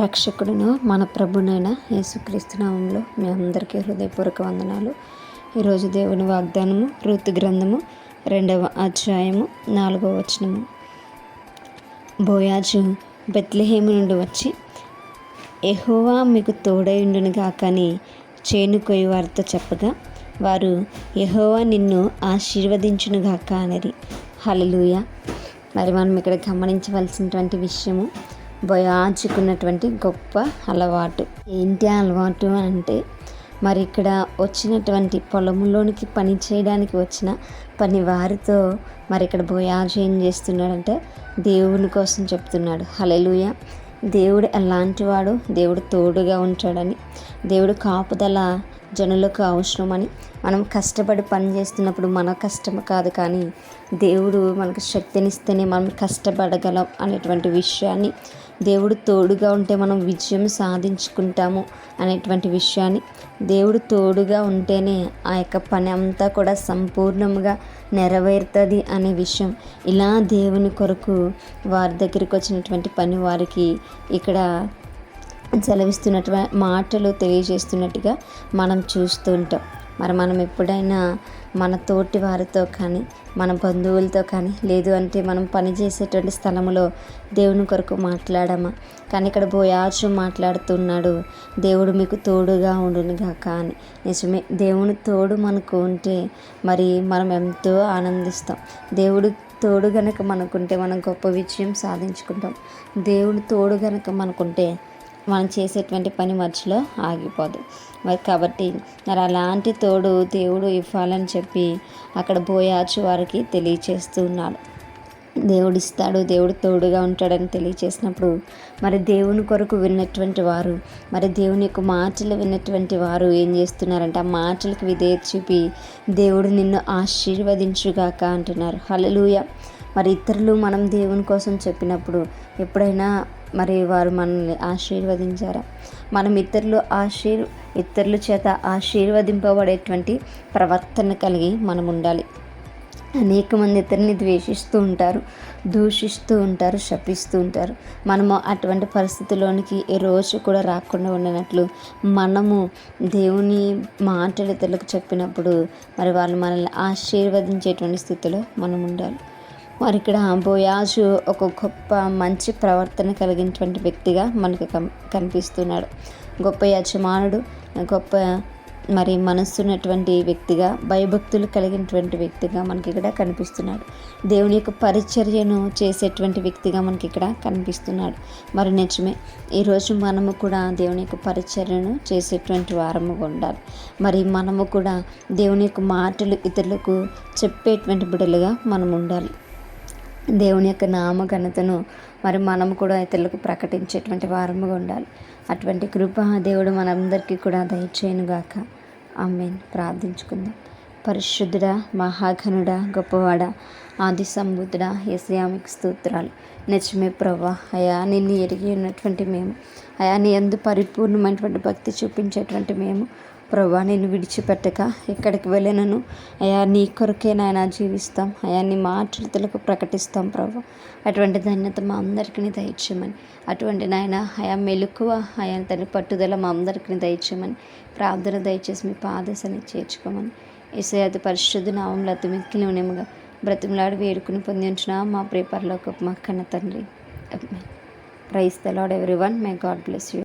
రక్షకుడును మన ప్రభునైన యేసుక్రీస్తు నామంలో మీ అందరికీ హృదయపూర్వక వందనాలు. ఈరోజు దేవుని వాగ్దానము ఋతు గ్రంథము రెండవ అధ్యాయము నాలుగవ వచనము. బోయాజు బెత్లహేము నుండి వచ్చి ఎహోవా మీకు తోడైండును కాకని చేను కొయ్యి వారితో చెప్పగా వారు ఎహోవా నిన్ను ఆశీర్వదించును గాక అనేది హలలుయ మరి మనం ఇక్కడ గమనించవలసినటువంటి విషయము బయాచుకున్నటువంటి గొప్ప అలవాటు. ఏంటి అలవాటు అంటే మరి ఇక్కడ వచ్చినటువంటి పొలంలోనికి పని చేయడానికి వచ్చిన పని వారితో మరి ఇక్కడ బోయాజు ఏం చేస్తున్నాడంటే దేవుని కోసం చెప్తున్నాడు. హలెలుయ దేవుడు ఎలాంటి వాడు దేవుడు తోడుగా ఉంటాడని. దేవుడు కాపుదల జనులకు అవసరమని. మనం కష్టపడి పని చేస్తున్నప్పుడు మన కష్టం కాదు కానీ దేవుడు మనకు శక్తినిస్తేనే మనం కష్టపడగలం అనేటువంటి విషయాన్ని దేవుడు తోడుగా ఉంటే మనం విజయం సాధించుకుంటాము అనేటువంటి విషయాన్ని దేవుడు తోడుగా ఉంటేనే ఆ యొక్క పని అంతా కూడా సంపూర్ణంగా నెరవేరుతుంది అనే విషయం. ఇలా దేవుని కొరకు వారి దగ్గరికి వచ్చినటువంటి పని వారికి ఇక్కడ సెలవిస్తున్నటువంటి మాటలు తెలియజేస్తున్నట్టుగా మనం చూస్తూ ఉంటాం. మరి మనం ఎప్పుడైనా మన తోటి వారితో కానీ మన బంధువులతో కానీ లేదు అంటే మనం పనిచేసేటువంటి స్థలంలో దేవుని కొరకు మాట్లాడమా? కానీ ఇక్కడ బోయాజు మాట్లాడుతున్నాడు దేవుడు మీకు తోడుగా ఉండునుగా కానీ నిజమే దేవుని తోడు మనకు ఉంటే మరి మనం ఎంతో ఆనందిస్తాం. దేవుడు తోడు గనక మనకుంటే మనం గొప్ప విజయం సాధించుకుంటాం. దేవుడు తోడు గనక మనకుంటే మనం చేసేటువంటి పని మధ్యలో ఆగిపోదు. మరి కాబట్టి మరి అలాంటి తోడు దేవుడు ఇవ్వాలని చెప్పి అక్కడ బోయాచు వారికి తెలియచేస్తూ ఉన్నాడు. దేవుడు ఇస్తాడు దేవుడు తోడుగా ఉంటాడని తెలియచేసినప్పుడు మరి దేవుని కొరకు విన్నటువంటి వారు మరి దేవుని యొక్క మాటలు విన్నటువంటి వారు ఏం చేస్తున్నారంటే ఆ మాటలకు విధేయత చూపి దేవుడు నిన్ను ఆశీర్వదించుగాక అంటున్నారు. హలలుయ మరి ఇతరులు మనం దేవుని కోసం చెప్పినప్పుడు ఎప్పుడైనా మరి వారు మనల్ని ఆశీర్వదించారా? మనం ఇతరులు ఆశీర్ ఇతరుల చేత ఆశీర్వదింపబడేటువంటి ప్రవర్తన కలిగి మనం ఉండాలి. అనేక మంది ఇతరుని ద్వేషిస్తూ ఉంటారు దూషిస్తూ ఉంటారు శపిస్తూ ఉంటారు. మనము అటువంటి పరిస్థితిలోనికి ఏ రోజు కూడా రాకుండా ఉండనట్లు మనము దేవుని మాటలు ఇతరులకు చెప్పినప్పుడు మరి వాళ్ళు మనల్ని ఆశీర్వదించేటువంటి స్థితిలో మనం ఉండాలి. మరి ఇక్కడ బోయాజు ఒక గొప్ప మంచి ప్రవర్తన కలిగినటువంటి వ్యక్తిగా మనకు కనిపిస్తున్నాడు. గొప్ప యజమానుడు గొప్ప మరి మనస్సున్నటువంటి వ్యక్తిగా భయభక్తులు కలిగినటువంటి వ్యక్తిగా మనకి ఇక్కడ కనిపిస్తున్నాడు. దేవుని యొక్క పరిచర్యను చేసేటువంటి వ్యక్తిగా మనకి ఇక్కడ కనిపిస్తున్నాడు. మరి నిజమే ఈరోజు మనము కూడా దేవుని యొక్క పరిచర్యను చేసేటువంటి వారముగా ఉండాలి. మరి మనము కూడా దేవుని యొక్క మాటలు ఇతరులకు చెప్పేటువంటి బిడలుగా మనం ఉండాలి. దేవుని యొక్క నామ ఘనతను మరి మనం కూడా ఇతరులకు ప్రకటించేటువంటి వారముగా ఉండాలి. అటువంటి కృప దేవుడు మనందరికీ కూడా దయచేయనుగాక. ఆమెను. ప్రార్థించుకుందాం. పరిశుద్ధుడ మహాఘనుడ గొప్పవాడ ఆది సంబుద్ధుడ ఎసయామిక్ స్తోత్రాలు. నిజమే ప్రభా అయా నిన్ను ఎరిగి ఉన్నటువంటి మేము. అయా నీ ఎందు పరిపూర్ణమైనటువంటి భక్తి చూపించేటువంటి మేము. ప్రభా నేను విడిచిపెట్టక ఎక్కడికి వెళ్ళినను? అయా నీ కొరకే నాయన జీవిస్తాం. అయా నీ మాటలకు ప్రకటిస్తాం ప్రభు. అటువంటి ధన్యత మా అందరికీ దయచేయమని. అటువంటి నాయన అయా మెలకువ అయా తన పట్టుదల మా అందరికీ దయచేయమని. ప్రార్థన దయచేసి మీ పాదశని చేర్చుకోమని. ఇసయాది పరిశుద్ధ నామంలో అతి మిక్కిలి నెమ్మగా బ్రతిమలాడి వేడుకుని పొందించిన మా ప్రేపర్లో ఒక మా కన్న తండ్రి. Praise the Lord every one may God bless you.